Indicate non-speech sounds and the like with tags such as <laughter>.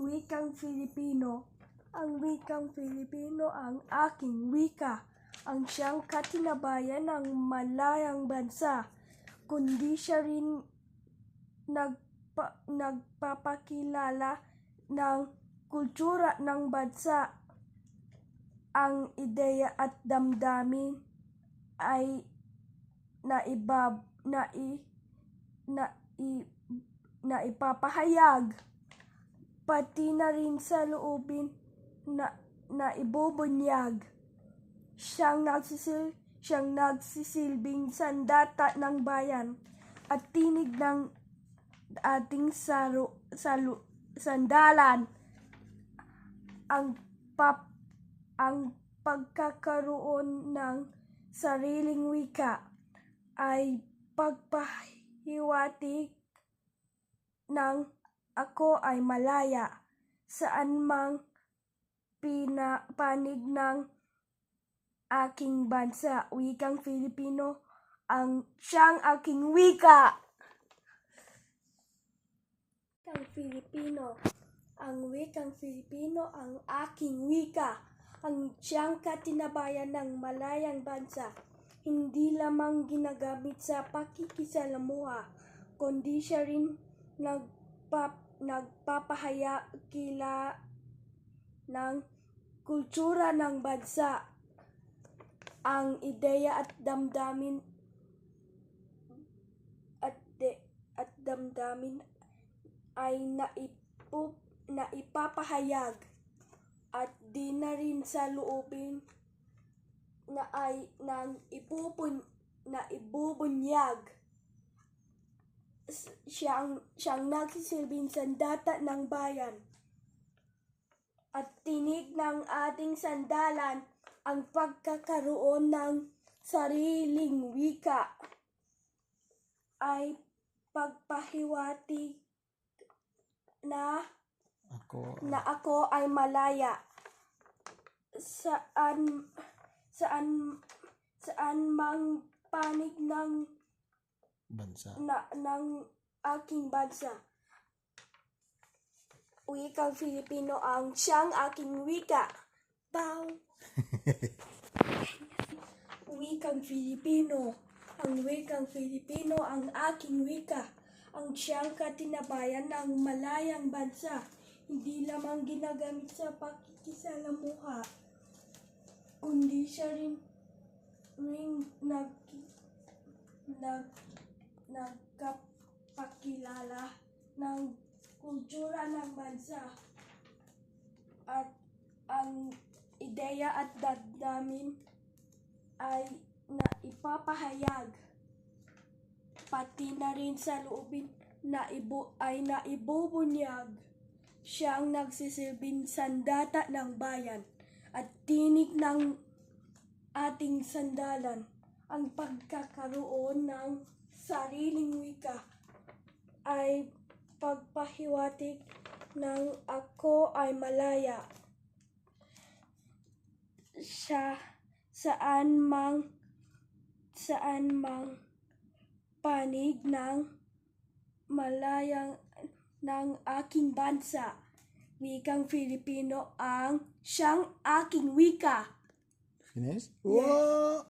wikang Filipino. Ang wikang Filipino ang aking wika. Ang siyang katinabayan ng malayang bansa. Kundi siya rin nagpa, nagpapakilala ng kultura ng bansa. Ang ideya at damdamin ay naibab na i, na i, na ipapahayag pati na rin sa loobin na, na ibubunyag. Siyang nagsisil, siyang nagsisilbing sandata ng bayan at tinig ng ating saro, salu, sandalan ang pap, ang pagkakaroon ng sariling wika ay pagpahiwatig ng ako ay malaya saan mang pinapanig ng aking bansa, wikang Filipino, ang siyang aking wika. Wikang Filipino, ang wikang Filipino, ang aking wika, ang siyang katinabayan ng malayang bansa, hindi lamang ginagamit sa pakikisalamuha, kundi siya rin nagpap, nagpapahaya kila ng kultura ng bansa. Ang ideya at damdamin at de, at damdamin ay naipu, naipapahayag at di na rin sa loobin na ay nang ipupun na ibubunyag S- siyang siyang nagsisilbing sandata ng bayan at tinig ng ating sandalan ang pagkakaroon ng sariling wika ay pagpahiwatig na Ako, na ako ay malaya. Saan saan saan mang panig ng bansa. na, ng aking bansa. Wikang Filipino ang siyang aking wika. Bow. <laughs> wikang Filipino. Ang wikang Filipino ang aking wika. Ang siyang katinabayan ng malayang bansa. Hindi lamang ginagamit sa pakikisalamuha, kundi siya rin ring nag nag nagkapakilala ng kultura ng bansa at ang ideya at damdamin ay naipapahayag. Pati na rin sa loobin na ibu ay naibubunyag siyang nagsisilbing sandata ng bayan at tinig ng ating sandalan ang pagkakaroon ng sariling wika ay pagpahiwatig ng ako ay malaya sa saan mang saan mang panig ng malayang ng aking bansa wikang Filipino ang siyang aking wika Finish? Yeah. Wow!